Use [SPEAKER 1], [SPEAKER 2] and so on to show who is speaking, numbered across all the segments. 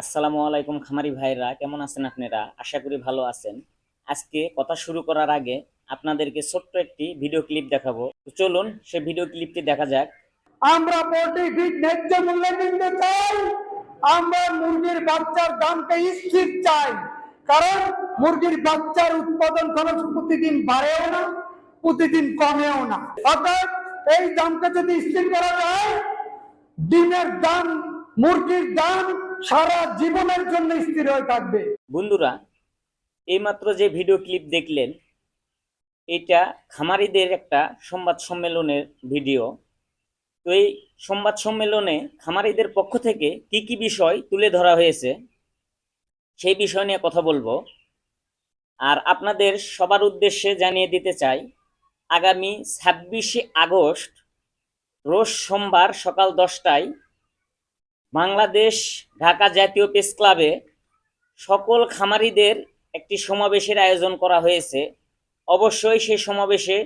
[SPEAKER 1] আসসালামু আলাইকুম খামারি ভাইরা কেমন আছেন আপনারা? আশা করি ভালো আছেন। আজকে কথা শুরু করার আগে আপনাদেরকে ছোট্ট একটি ভিডিও ক্লিপ দেখাবো। চলুন সে ভিডিও ক্লিপটি দেখা যাক।
[SPEAKER 2] আমরা পোল্ট্রি ফিড মূল্যে কিনতে চাই। আমরা মুরগির বাচ্চার দামকে স্থির চাই। কারণ মুরগির বাচ্চার উৎপাদন খরচ প্রতিদিন বাড়েও না, প্রতিদিন কমেও না। অর্থাৎ এই দামকে যদি স্থির করা যায়, ডিমের দাম, মুরগির দাম সারা জীবনের জন্য স্থির হয়ে থাকবে।
[SPEAKER 1] বন্ধুরা, এইমাত্র যে ভিডিও ক্লিপ দেখলেন, এটা খামারিদের একটা সংবাদ সম্মেলনের ভিডিও। তো এই সংবাদ সম্মেলনে খামারিদের পক্ষ থেকে কি কি বিষয় তুলে ধরা হয়েছে, সেই বিষয় নিয়ে কথা বলব। আর আপনাদের সবার উদ্দেশ্যে জানিয়ে দিতে চাই, আগামী ছাব্বিশে আগস্ট, রোজ সোমবার সকাল দশটায় বাংলাদেশ ঢাকা জাতীয় প্রেস ক্লাবে সকল খামারিদের একটি সমাবেশের আয়োজন করা হয়েছে। অবশ্যই সেই সমাবেশে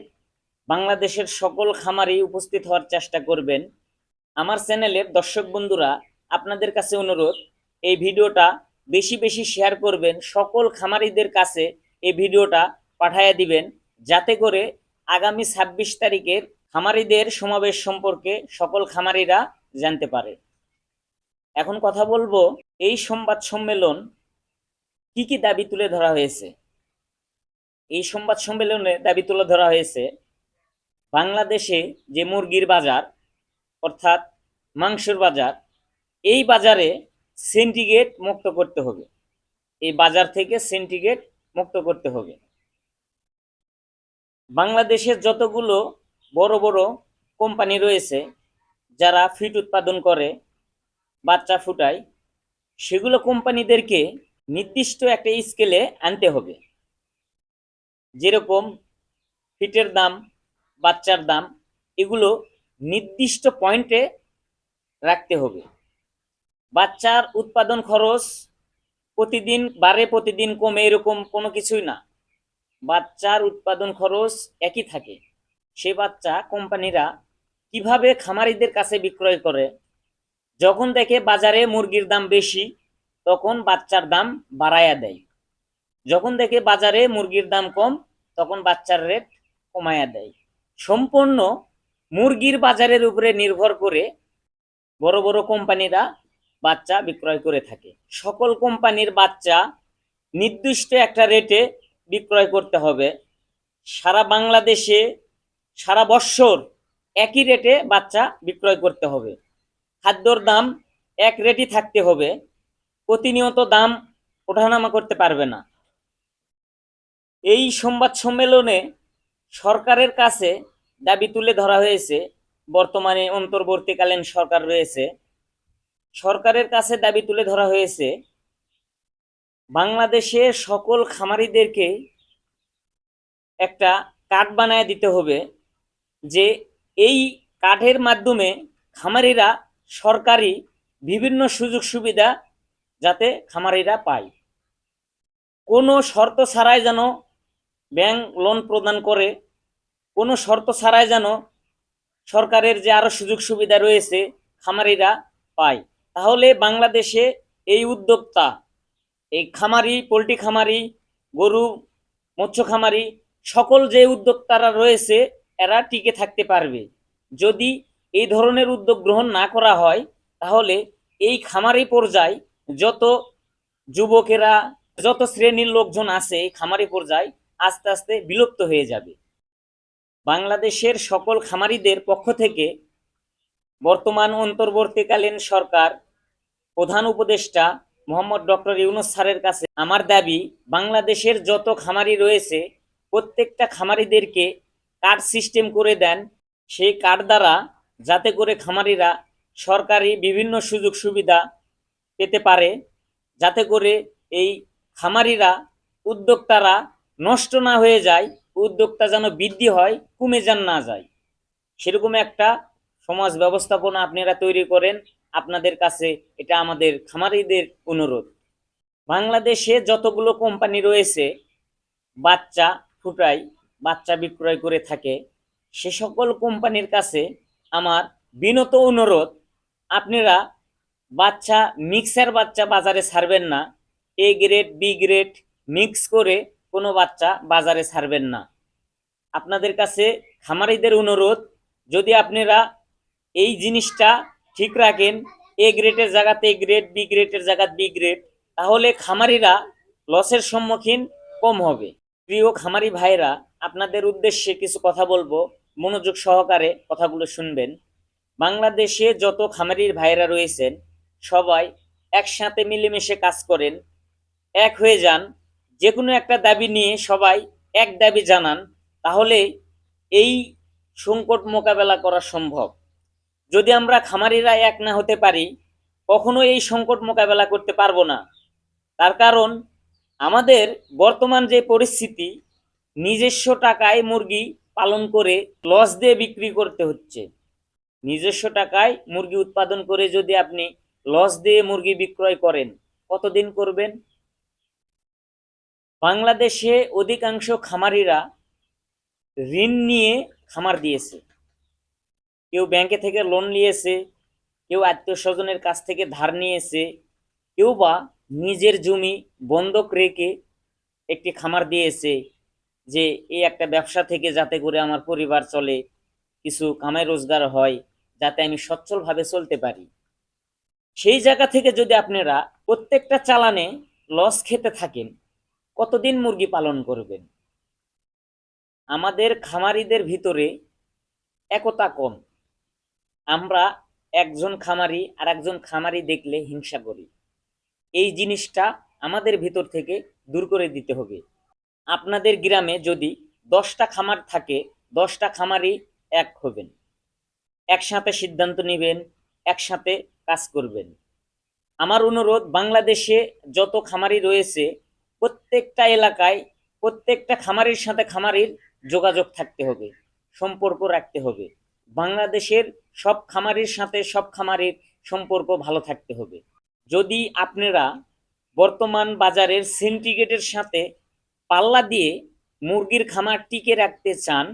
[SPEAKER 1] বাংলাদেশের সকল খামারি উপস্থিত হওয়ার চেষ্টা করবেন। আমার চ্যানেলের দর্শক বন্ধুরা, আপনাদের কাছে অনুরোধ, এই ভিডিওটা বেশি বেশি শেয়ার করবেন, সকল খামারিদের কাছে এই ভিডিওটা পাঠাইয়া দিবেন, যাতে করে আগামী ছাব্বিশ তারিখের খামারিদের সমাবেশ সম্পর্কে সকল খামারিরা জানতে পারে। এখন কথা বলব এই সংবাদ সম্মেলন কি কি দাবি তুলে ধরা হয়েছে? এই সংবাদ সম্মেলনে দাবি তুলে ধরা হয়েছে বাংলাদেশে যে মুরগির বাজার, অর্থাৎ মাংসের বাজার, এই বাজারে সেন্টিগ্রেড মুক্ত করতে হবে। এই বাজার থেকে সেন্টিগ্রেড মুক্ত করতে হবে। বাংলাদেশের যতগুলো বড় বড় কোম্পানি রয়েছে, যারা ফিট উৎপাদন করে বাচ্চা ফুটায় সেগুলো কোম্পানিদেরকে নির্দিষ্ট একটা স্কেলে আনতে হবে। যেরকম ফিটের দাম, বাচ্চার দাম, এগুলো নির্দিষ্ট পয়েন্টে রাখতে হবে। বাচ্চার উৎপাদন খরচ প্রতিদিন বারে প্রতিদিন কমে, এরকম কোনো কিছুই না। বাচ্চার উৎপাদন খরচ একই থাকে। সে বাচ্চা কোম্পানিরা কীভাবে খামারিদের কাছে বিক্রয় করে যখন দেখে বাজারে মুরগির দাম বেশি, তখন বাচ্চার দাম বাড়ায়া দেয়। যখন দেখে বাজারে মুরগির দাম কম, তখন বাচ্চার রেট কমায়া দেয়। সম্পূর্ণ মুরগির বাজারের উপরে নির্ভর করে বড় বড় কোম্পানিরা বাচ্চা বিক্রয় করে থাকে। সকল কোম্পানির বাচ্চা নির্দিষ্ট একটা রেটে বিক্রয় করতে হবে। সারা বাংলাদেশে সারা বৎসর একই রেটে বাচ্চা বিক্রয় করতে হবে। খাদ্যর দাম এক রেটই থাকতে হবে। প্রতিনিয়ত দাম ওঠানামা করতে পারবে না। এই সংবাদ সম্মেলনে সরকারের কাছে দাবি তুলে ধরা হয়েছে, বর্তমানে অন্তর্বর্তীকালীন সরকার রয়েছে। সরকারের কাছে দাবি তুলে ধরা হয়েছে, বাংলাদেশে সকল খামারিদেরকে একটা কার্ড বানায় দিতে হবে, যে এই কার্ডের মাধ্যমে খামারিরা সরকারি বিভিন্ন সুযোগ সুবিধা যাতে খামারিরা পায়। কোনো শর্ত ছাড়াই যেন ব্যাংক লোন প্রদান করে, কোনো শর্ত ছাড়াই যেন সরকারের যে আরও সুযোগ সুবিধা রয়েছে খামারিরা পায়। তাহলে বাংলাদেশে এই উদ্যোক্তা, এই খামারি, পোলট্রি খামারি, গরু, মৎস্য খামারি, সকল যে উদ্যোক্তারা রয়েছে, এরা টিকে থাকতে পারবে। যদি এই ধরনের উদ্যোগ গ্রহণ না করা হয়, তাহলে এই খামারি পর্যায় যত যুবকেরা, যত শ্রেণির লোকজন আছে এই খামারি পর্যায় আস্তে আস্তে বিলুপ্ত হয়ে যাবে। বাংলাদেশের সকল খামারিদের পক্ষ থেকে বর্তমান অন্তর্বর্তীকালীন সরকার প্রধান উপদেষ্টা মোহাম্মদ ডক্টর ইউনুস স্যারের কাছে আমার দাবি, বাংলাদেশের যত খামারি রয়েছে, প্রত্যেকটা খামারিদেরকে কার্ড সিস্টেম করে দেন। সেই কার্ড দ্বারা যাতে করে খামারিরা সরকারি বিভিন্ন সুযোগ সুবিধা পেতে পারে, যাতে করে এই খামারিরা, উদ্যোক্তারা নষ্ট না হয়ে যায়, উদ্যোক্তা যেন বৃদ্ধি হয়, কমে যান না যায়। সেরকম একটা সমাজ ব্যবস্থাপনা আপনারা তৈরি করেন, আপনাদের কাছে এটা আমাদের খামারিদের অনুরোধ। বাংলাদেশে যতগুলো কোম্পানি রয়েছে, বাচ্চা ফুটাই, বাচ্চা বিক্রয় করে থাকে, সে সকল কোম্পানির কাছে আমার বিনত অনুরোধ, আপনারা বাচ্চা মিক্সার বাচ্চা বাজারে ছাড়বেন না। A grade B grade mix করে কোনো বাচ্চা বাজারে ছাড়বেন না। আপনাদের কাছে খামারিদের অনুরোধ, যদি আপনারা এই জিনিসটা ঠিক রাখেন এ গ্রেডের জায়গাতে এ গ্রেড বি গ্রেডের জায়গাতে বি গ্রেড তাহলে খামারিরা লসের সম্মুখীন কম হবে। প্রিয় খামারি ভাইরা আপনাদের উদ্দেশ্যে কিছু কথা বলব। মনোযোগ সহকারে কথাগুলো শুনবেন। বাংলাদেশে যত খামারির ভাইরা রয়েছেন, সবাই একসাথে মিলেমিশে কাজ করেন। এক হয়ে যান যে কোনো একটা দাবি নিয়ে সবাই এক দাবি জানান তাহলে এই সংকট মোকাবেলা করা সম্ভব। যদি আমরা খামারিরা এক না হতে পারি কখনো এই সংকট মোকাবেলা করতে পারব না। তার কারণ, আমাদের বর্তমান যে পরিস্থিতি, নিজস্ব টাকায় মুরগি পালন করে লস দিয়ে বিক্রি করতে হচ্ছে। নিজস্ব টাকায় মুরগি উৎপাদন করে যদি আপনি লস দিয়ে মুরগি বিক্রয় করেন, কতদিন করবেন? বাংলাদেশে অধিকাংশ খামারিরা ঋণ নিয়ে খামার দিয়েছে। কেউ ব্যাংকে থেকে লোন নিয়েছে, কেউ আত্মীয় স্বজনের কাছ থেকে ধার নিয়েছে, কেউ বা নিজের জমি বন্ধক রেখে একটি খামার দিয়েছে। যে এই একটা ব্যবসা থেকে যাতে করে আমার পরিবার চলে, কিছু কামাই রোজগার হয়, যাতে আমি সচ্ছলভাবে চলতে পারি। সেই জায়গা থেকে যদি আপনারা প্রত্যেকটা চালানে লস খেতে থাকেন, কতদিন মুরগি পালন করবেন? আমাদের খামারিদের ভিতরে একতা কম। আমরা একজন খামারি আর একজন খামারি দেখলে হিংসা করি। এই জিনিসটা আমাদের ভিতর থেকে দূর করে দিতে হবে। আপনাদের গ্রামে যদি দশটা খামার থাকে, দশটা খামারই এক হবেন। একসাথে সিদ্ধান্ত নেবেন, একসাথে কাজ করবেন। আমার অনুরোধ, বাংলাদেশে যত খামারি রয়েছে, প্রত্যেকটা এলাকায় প্রত্যেকটা খামারির সাথে খামারির যোগাযোগ থাকতে হবে, সম্পর্ক রাখতে হবে। বাংলাদেশের সব খামারির সাথে সব খামারির সম্পর্ক ভালো থাকতে হবে। যদি আপনারা বর্তমান বাজারের সিন্ডিকেটের সাথে পাল্লা দিয়ে মুরগির খামার টিকে রাখতে চান,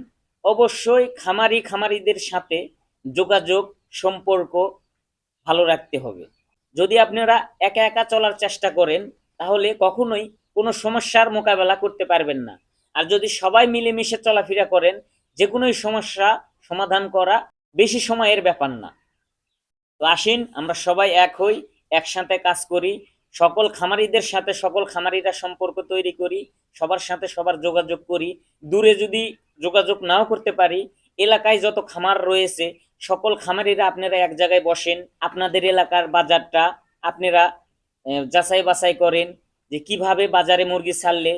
[SPEAKER 1] অবশ্যই খামারি খামারিদের সাথে যোগাযোগ, সম্পর্ক ভালো রাখতে হবে। যদি আপনারা একা একা চলার চেষ্টা করেন, তাহলে কখনোই কোনো সমস্যার মোকাবেলা করতে পারবেন না। আর যদি সবাই মিলেমিশে চলাফেরা করেন যে কোনো সমস্যা সমাধান করা বেশি সময়ের ব্যাপার না। তো আসেন, আমরা সবাই এক হই, একসাথে কাজ করি সকল খামারিদের সাথে সকল খামারিরা সম্পর্ক তৈরি করি, সবার সাথে সবার যোগাযোগ করি। দূরে যদি যোগাযোগ নাও করতে পারি, এলাকায় যত খামার রয়েছে, সকল খামারিরা আপনারা এক জায়গায় বসেন, আপনাদের এলাকার বাজারটা আপনারা যাচাই বাছাই করেন যে কীভাবে বাজারে মুরগি ছাড়লে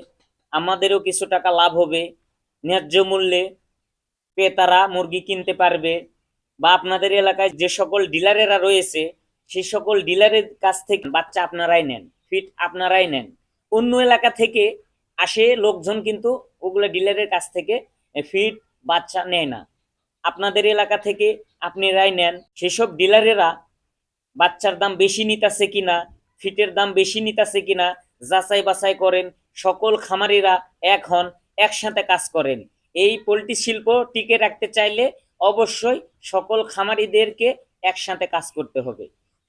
[SPEAKER 1] আমাদেরও কিছু টাকা লাভ হবে, ন্যায্য মূল্যে ক্রেতারা মুরগি কিনতে পারবে বা আপনাদের এলাকায় যে সকল ডিলারেরা রয়েছে সেই সকল ডিলারের কাছ থেকে বাচ্চা আপনারাই নেন, ফিট আপনারাই নেন। অন্য এলাকা থেকে আসে লোকজন কিন্তু ওগুলো ডিলারের কাছ থেকে ফিট বাচ্চা নেয় না। আপনাদের এলাকা থেকে আপনারাই নেন। সেসব ডিলারেরা বাচ্চার দাম বেশি নিতেছে কিনা, ফিটের দাম বেশি নিতেছে কিনা, যাচাই বাছাই করেন। সকল খামারিরা এক হন, একসাথে কাজ করেন। এই পোলট্রি শিল্প টিকে রাখতে চাইলে অবশ্যই সকল খামারিদেরকে একসাথে কাজ করতে হবে।